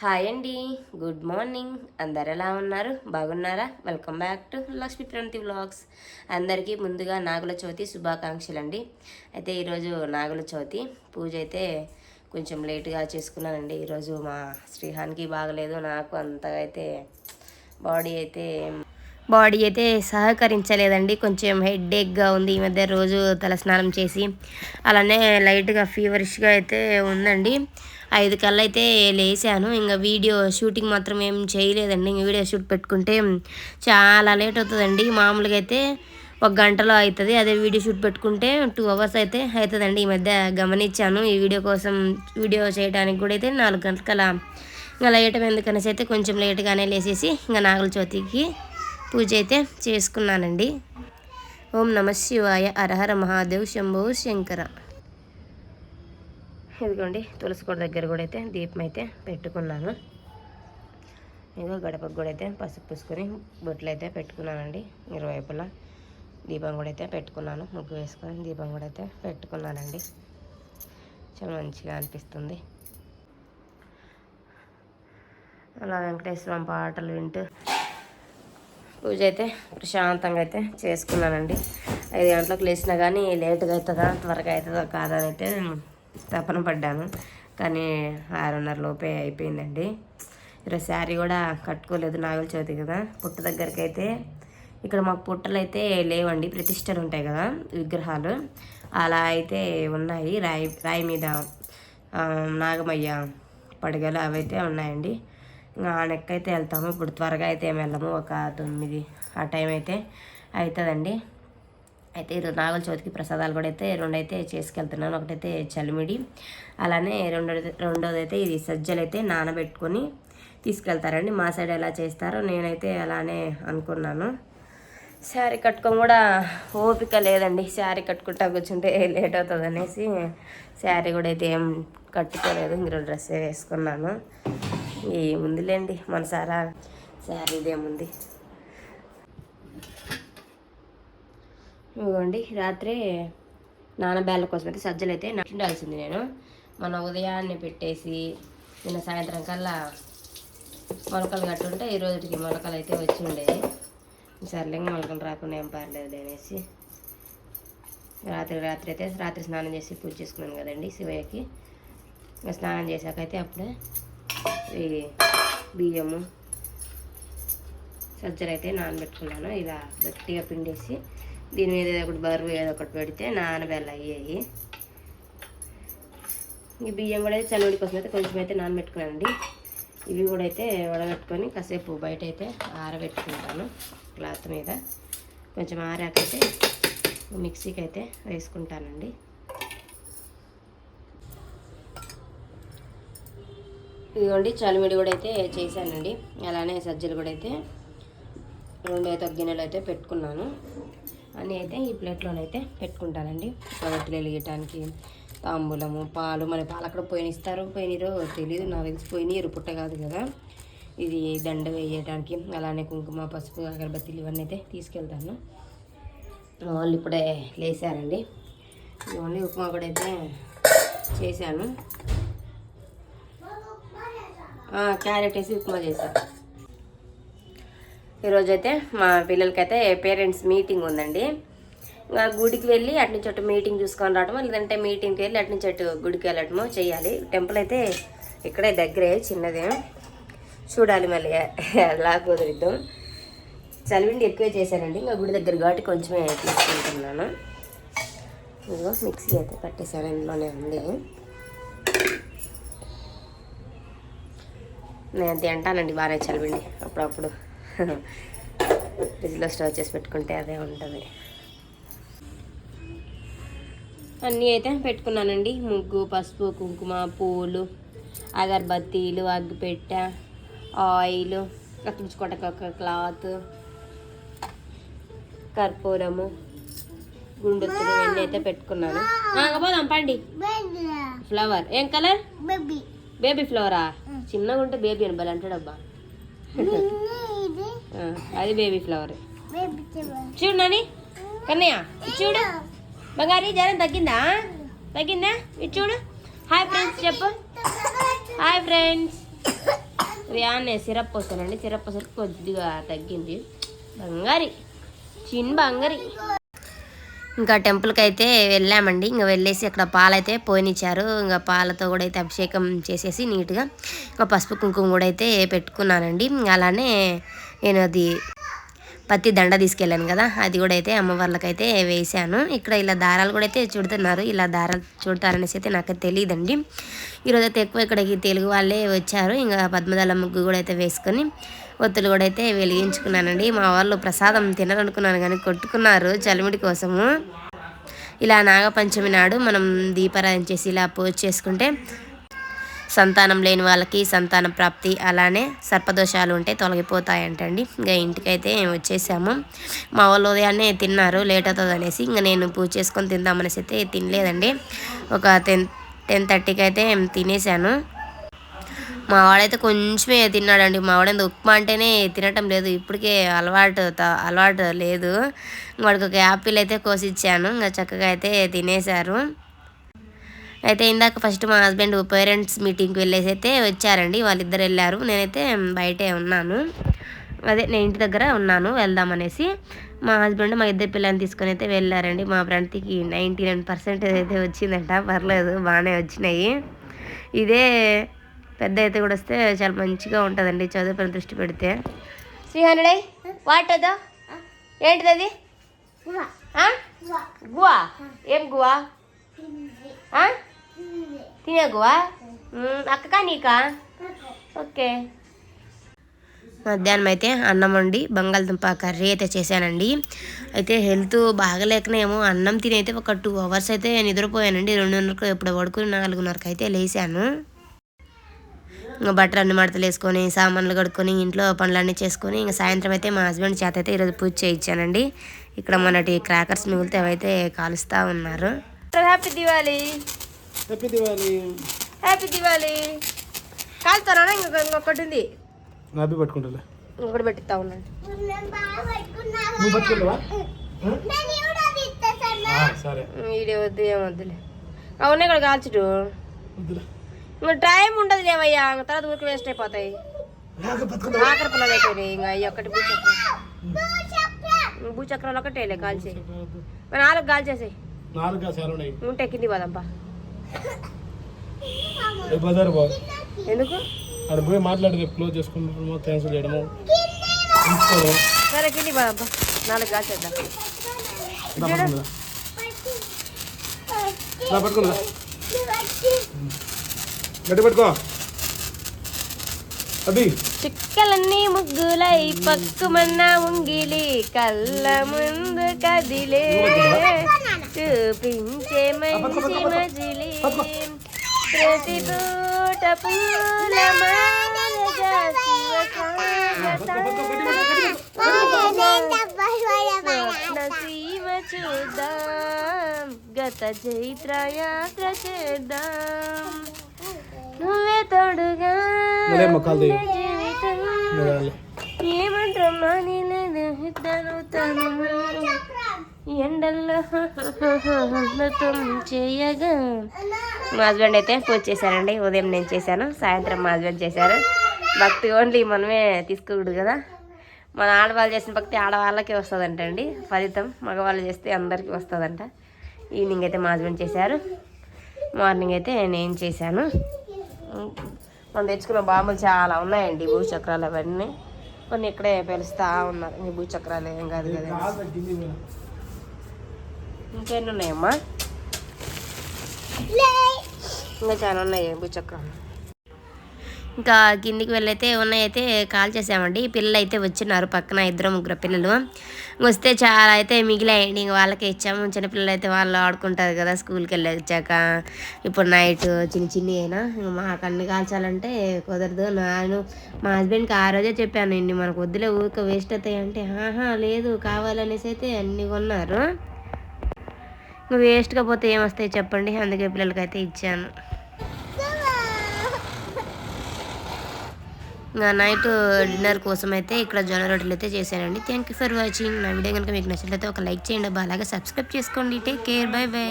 Hi అండి. Good morning. అందరు ఎలా ఉన్నారు? బాగున్నారా? Welcome back to Lakshmi Pranathi vlogs. అందరికీ ముందుగా నాగుల చవితి శుభాకాంక్షలు అండి అయితే ఈరోజు నాగుల చవితి. పూజ అయితే కొంచెం లేటుగా చేసుకున్నానండి. ఈరోజు మా శ్రీహాన్కి బాగలేదు. నాకు అంతగా అయితే బాడీ అయితే బాడీ అయితే సహకరించలేదండి. కొంచెం హెడ్ఏక్గా ఉంది. ఈ మధ్య రోజు తలస్నానం చేసి అలానే లైట్గా ఫీవరిష్గా అయితే ఉందండి. ఐదు కల్లా అయితే లేసాను. ఇంకా వీడియో షూటింగ్ మాత్రం ఏం చేయలేదండి. ఇంక వీడియో షూట్ పెట్టుకుంటే చాలా లేట్ అవుతుందండి. మామూలుగా అయితే ఒక గంటలో అవుతుంది అదే వీడియో షూట్ పెట్టుకుంటే టూ అవర్స్ అయితే అవుతుందండి ఈ మధ్య గమనించాను. ఈ వీడియో కోసం వీడియో చేయడానికి కూడా అయితే నాలుగు గంటలకలా ఇంకా లేయటం ఎందుకనేసి అయితే కొంచెం లేట్గానే లేసేసి ఇంకా నాగుల చవితికి పూజ అయితే చేసుకున్నానండి. ఓం నమ శివాయ అరహర మహాదేవ్ శంభో శంకర. ఇదిగోండి తులసి కూడా దగ్గర కూడా అయితే దీపం అయితే పెట్టుకున్నాను. ఇదిగో గడపకు కూడా అయితే పసుపు పూసుకొని బొట్లు అయితే పెట్టుకున్నానండి. ఇరువైపులా దీపం కూడా అయితే పెట్టుకున్నాను. ముగ్గు వేసుకొని దీపం కూడా అయితే పెట్టుకున్నానండి. చాలా మంచిగా అనిపిస్తుంది. అలా వెంకటేశ్వరం పాటలు వింటూ పూజ అయితే ప్రశాంతంగా అయితే చేసుకున్నానండి. ఐదు గంటలకు లేచినా కానీ లేటుగా అవుతుందా త్వరగా అవుతుందా కాదా అని అయితే తపన పడ్డాను. కానీ ఆరున్నర లోపే అయిపోయిందండి. ఈరోజు శారీ కూడా కట్టుకోలేదు నాగుల చవితి కదా. పుట్ట దగ్గరికి అయితే ఇక్కడ మాకు పుట్టలు అయితే లేవండి ప్రతిష్టలు ఉంటాయి కదా విగ్రహాలు. అలా అయితే ఉన్నాయి. రాయి రాయి మీద నాగమయ్య పడగలు అవైతే ఉన్నాయండి. ఇంకా అయితే వెళ్తాము. ఇప్పుడు త్వరగా అయితే ఏమి వెళ్ళము. ఒక తొమ్మిది ఆ టైం అయితే అవుతుందండి అయితే ఈరోజు నాగుల చవితికి ప్రసాదాలు కూడా అయితే రెండు అయితే చేసుకెళ్తున్నాను. ఒకటైతే చలిమిడి. అలానే రెండోది రెండోది అయితే ఇది సజ్జలు అయితే నానబెట్టుకొని తీసుకెళ్తారండి. మా సైడ్ ఎలా చేస్తారో నేనైతే అలానే అనుకున్నాను. శారీ కట్టుకొని కూడా ఓపిక లేదండి. శారీ కట్టుకుంటా కూర్చుంటే లేట్ అవుతుంది అనేసి శారీ కూడా అయితే ఏం కట్టుకోలేదు. ఇంకో డ్రెస్ వేసుకున్నాను. ఏముందిలేండి మనసారా? శారీదేముంది ఇదిగోండి రాత్రి నానబేళ్ళ కోసం అయితే సజ్జలు అయితే ఉండాల్సింది నేను. మన ఉదయాన్నే పెట్టేసి నిన్న సాయంత్రం కల్లా మొలకలు కట్టుంటే ఈ రోజుకి మొలకలు అయితే వచ్చి ఉండేవి సర్లే మొలకలు రాకుండా ఏం పర్లేదు అనేసి రాత్రి రాత్రి అయితే రాత్రి స్నానం చేసి పూజ చేసుకున్నాను కదండి శివయ్యకి. స్నానం చేశాక అయితే అప్పుడే ఈ బియ్యము సజ్జలు అయితే నానబెట్టుకున్నాను. ఇలా గట్టిగా పిండేసి దీని మీద ఏదో ఒకటి బరువు ఏదో ఒకటి పెడితే నానబెల్ల అయ్యాయి. ఈ బియ్యం కూడా అయితే చల్లడి కోసం అయితే కొంచెం అయితే నానబెట్టుకున్నానండి. ఇవి కూడా అయితే వడగట్టుకొని కాసేపు బయట అయితే ఆరబెట్టుకుంటాను క్లాత్ మీద. కొంచెం ఆరాకైతే మిక్సీకి అయితే వేసుకుంటానండి. ఇదిగోండి చలిమిడి కూడా అయితే చేశానండి. అలానే సజ్జలు కూడా అయితే రెండు అయితే గిన్నెలు అయితే పెట్టుకున్నాను. అన్నీ అయితే ఈ ప్లేట్లోనైతే పెట్టుకుంటానండి. పొగట్లు వెలిగటానికి తాంబూలము పాలు మరి పాలు అక్కడ పోయినిస్తారు పోయినరో తెలియదు నాకు తెలిసి పోయినీరు పుట్ట కాదు కదా. ఇది దండ వేయడానికి అలానే కుంకుమ పసుపు అగరబత్తీలు ఇవన్నీ అయితే తీసుకెళ్తాను. వాళ్ళు ఇప్పుడే లేసారండి. ఇవన్నీ ఉప్మా కూడా అయితే చేశాను. క్యారెట్ వేసి ఉప్మా చేశాను ఈరోజైతే మా పిల్లలకైతే పేరెంట్స్ మీటింగ్ ఉందండి. ఇంకా గుడికి వెళ్ళి అటు నుంచి అటు మీటింగ్ చూసుకొని రావటమో లేదంటే మీటింగ్కి వెళ్ళి అటు నుంచి అటు గుడికి వెళ్ళటమో చేయాలి. టెంపుల్ అయితే ఇక్కడే దగ్గరే చిన్నదే. చూడాలి మళ్ళీ ఎలా కుదిరిద్దాం. చలివిండి ఎక్కువే చేశానండి. ఇంకా గుడి దగ్గర కాబట్టి కొంచెమే తీసుకుంటున్నాను. ఇదిగో మిక్సీ అయితే పట్టేశాను ఇందులోనే ఉంది. నేను తింటానండి బాగానే చలివిండి. అప్పుడప్పుడు. ఫ్రిడ్జ్లో స్టోర్ చేసి పెట్టుకుంటే అదే ఉంటుంది. అన్నీ అయితే పెట్టుకున్నానండి. ముగ్గు పసుపు కుంకుమ పూలు అగరబత్తీలు అగ్గిపెట్ట ఆయిల్ కత్తించుకోవడానికి ఒక క్లాత్ కర్పూరము గుండెత్తులు ఇవన్నీ అయితే పెట్టుకున్నాను. పోదాం పండి. ఫ్లవర్ ఏం కలర్? బేబీ ఫ్లవరా చిన్నగా ఉంటే బేబీ అని బలి అంటాడబ్బా అది బేబీ ఫ్లవర్ చూడు నాని. కన్నయ్య చూడు. బంగారి జ్వరం తగ్గిందా? తగ్గిందా? ఇది చూడు. హాయ్ ఫ్రెండ్స్ చెప్పు. హాయ్ ఫ్రెండ్స్ ఉదయాన్నే సిరప్ పోసానండి సిరప్ పోసరికి కొద్దిగా తగ్గింది. బంగారి. చిన్ బంగారి. ఇంకా టెంపుల్కి అయితే వెళ్ళామండి. ఇంకా వెళ్ళేసి అక్కడ పాలైతే పోయినిచ్చారు. ఇంకా పాలతో కూడా అయితే అభిషేకం చేసేసి నీట్గా ఇంకా పసుపు కుంకుమ కూడా అయితే పెట్టుకున్నానండి. అలానే నేను అది పత్తి దండ తీసుకెళ్ళాను కదా అది కూడా అయితే అమ్మవార్లకైతే వేసాను ఇక్కడ ఇలా దారాలు కూడా అయితే చుడుతున్నారు. ఇలా దారాలు చుడతారనేసి అయితే నాకు తెలియదండి ఈరోజు అయితే ఎక్కువ ఇక్కడికి తెలుగు వాళ్ళే వచ్చారు. ఇంకా పద్మదళ ముగ్గు కూడా అయితే వేసుకొని ఒత్తులు కూడా అయితే వెలిగించుకున్నానండి. మా వాళ్ళు ప్రసాదం తినాలనుకున్నాను కానీ కొట్టుకున్నారు చలిమిడి కోసము. ఇలా నాగపంచమి నాడు మనం దీపారాధన చేసి ఇలా పూజ చేసుకుంటే సంతానం లేని వాళ్ళకి సంతాన ప్రాప్తి అలానే సర్పదోషాలు ఉంటే తొలగిపోతాయంటండి. ఇంకా ఇంటికైతే వచ్చేసాము. మా వాళ్ళు ఉదయాన్నే తిన్నారు లేట్ అవుతుంది అనేసి ఇంకా నేను పూజ చేసుకొని తిందామనేసి అయితే తినలేదండి. ఒక టెన్ టెన్ థర్టీకి అయితే తినేసాను. మా వాడైతే కొంచెమే తిన్నాడండి. మా వాడైతే ఉప్మా అంటేనే తినటం లేదు. ఇప్పటికే అలవాటు త- అలవాటు లేదు. వాడికి ఒక యాపిల్ అయితే కోసిచ్చాను. ఇంకా చక్కగా అయితే తినేశారు. అయితే ఇందాక ఫస్ట్ మా హస్బెండ్ పేరెంట్స్ మీటింగ్కి వెళ్ళేసి అయితే వచ్చారండి. వాళ్ళిద్దరు వెళ్ళారు. నేనైతే బయటే ఉన్నాను. అదే నేను ఇంటి దగ్గర ఉన్నాను. వెళ్దామనేసి మా హస్బెండ్ మా ఇద్దరు పిల్లల్ని తీసుకొని అయితే వెళ్ళారండి. మా ఫ్రెండ్కి నైంటీ నైన్ పర్సెంటేజ్ అయితే వచ్చిందంట. పర్లేదు బాగానే వచ్చినాయి. ఇదే పెద్ద అయితే కూడా వస్తే చాలా మంచిగా ఉంటుందండి చదువుపైన దృష్టి పెడితే. శ్రీహనుడే వాటదా ఏంటిది అది? గువా ఏం గువా? తినే గువా మ్, అక్కకా నీకా? ఓకే. మధ్యాహ్నం అయితే అన్నం వండి బంగాళదుంప కర్రీ అయితే చేశానండి. అయితే హెల్త్ బాగలేకనేమో అన్నం తిని అయితే ఒక టూ అవర్స్ అయితే నిద్రపోయానండి. రెండున్నరకు ఎప్పుడు పడుకుని నాలుగున్నరకు అయితే లేచాను. బట్టలు అన్ని మడతలు వేసుకొని సామాన్లు కడుక్కొని ఇంట్లో పనులన్నీ చేసుకొని ఇంకా సాయంత్రం అయితే మా హస్బెండ్ చేత అయితే ఈరోజు పూజ చేయించానండి. ఇక్కడ మొన్నటి క్రాకర్స్ మిగిలితే అవైతే కాలుస్తూ ఉన్నారు. Happy Diwali happy Diwali happy Diwali కాలుతారా ఇంకొక ఇంకొకటి ఉంది. హ్యాపీ పట్టుకుంటా ఇంకొకటి పెట్టిస్తా ఉన్నాను. నేను బాగా పట్టుకున్నావా? నువ్వు పట్టుకుంటావా? నేను కూడా అది ఇచ్చేసాను. ఆ, సరే. వీడియో వద్దు ఏమొద్దులే అవునే ఇక్కడ కాల్చుడు. టైం ఉండదు లేవయ్యా తర్వాత ఊరికి వేస్ట్ అయిపోతాయి. ఆఖరి పిల్లలు అయిపోయినాయి ఇంకా ఈ ఒక్కటి భూచక్రం. భూచక్రాలు ఒకటేలే కాల్చి మరి నాలుగు కాల్చేసాయి ఉంటే కింది పోదాంపా ఎందుకు? అక్కడ పోయి మాట్లాడి రేపు క్లోజ్ చేసుకుంటాము క్యాన్సిల్ చేయడము. సరే కింది పోదాంపా నాలుగు కాల్చేద్దాం పట్టుకుందా ఇలా పట్టుకుందా నువ్వు వచ్చి గట్టి పట్టుకో. అది చిక్కలన్నీ ముగ్గులై పక్కుమన్న ఉంగిలి కళ్ళ ముందు కదిలే చూపించే మంచి మజిలి. ప్రతి తోట పూల మాలగా స్వప్న సీమ చూద్దాం. గత చైత్ర యాత్ర చేద్దాం. నువ్వే తోడుగా. మరే మొక్కలు తీయి. ఉన్న జీవితం మొదలు. ఏమంటాం మాని లేదు ఇద్దరు తను. ఎండల్లో చేయగా. మా హస్బెండ్ అయితే పూజ చేశారండి. ఉదయం నేను చేశాను సాయంత్రం మా హస్బెండ్ చేశారు. భక్తి ఓన్లీ మనమే తీసుకోకూడదు కదా. మన ఆడవాళ్ళు చేసిన భక్తి ఆడవాళ్ళకే వస్తుందంట అండి ఫలితం మగవాళ్ళు చేస్తే అందరికీ వస్తుందంట. ఈవినింగ్ అయితే మా హస్బెండ్ చేశారు. మార్నింగ్ అయితే నేను చేశాను. మనం తెచ్చుకున్న బాంబులు చాలా ఉన్నాయండి భూచక్రాలు అవన్నీ. కొన్ని ఇక్కడే పెలుస్తా ఉన్నారు. ఈ భూచక్రాలు ఏం కాదు కదా. ఇంకెన్ని ఉన్నాయమ్మా? ఇంకా చాలా ఉన్నాయి భూచక్రాలు. ఇంకా కిందికి వెళ్ళైతే ఉన్నాయైతే కాల్ చేసామండి పిల్లలు అయితే వచ్చినారు పక్కన ఇద్దరు ముగ్గురు పిల్లలు. వస్తే చాలా అయితే మిగిలాయండి ఇంక వాళ్ళకే ఇచ్చాము. చిన్నపిల్లలు అయితే వాళ్ళు ఆడుకుంటారు కదా స్కూల్కి వెళ్ళి వచ్చాక ఇప్పుడు నైట్ చిన్న చిన్న అయినా ఇంక మాకు అన్ని కాల్చాలంటే కుదరదు. నేను మా హస్బెండ్కి ఆ రోజే చెప్పాను ఇన్ని మనకు వద్దులే ఊరిక వేస్ట్ అవుతాయి అంటే ఆహా లేదు కావాలనేసి అయితే అన్ని కొన్నారు. వేస్ట్గా పోతే ఏమొస్తాయి చెప్పండి. అందుకే పిల్లలకైతే ఇచ్చాను. నైట్ డిన్నర్ కోసం అయితే ఇక్కడ జొన్న రొట్టెలు అయితే చేశానండి. థ్యాంక్ యూ ఫర్ వాచింగ్ నా వీడియో కనుక మీకు నచ్చినట్లయితే ఒక లైక్ చేయండి. బాగా అలాగే సబ్స్క్రైబ్ చేసుకోండి. Take care bye by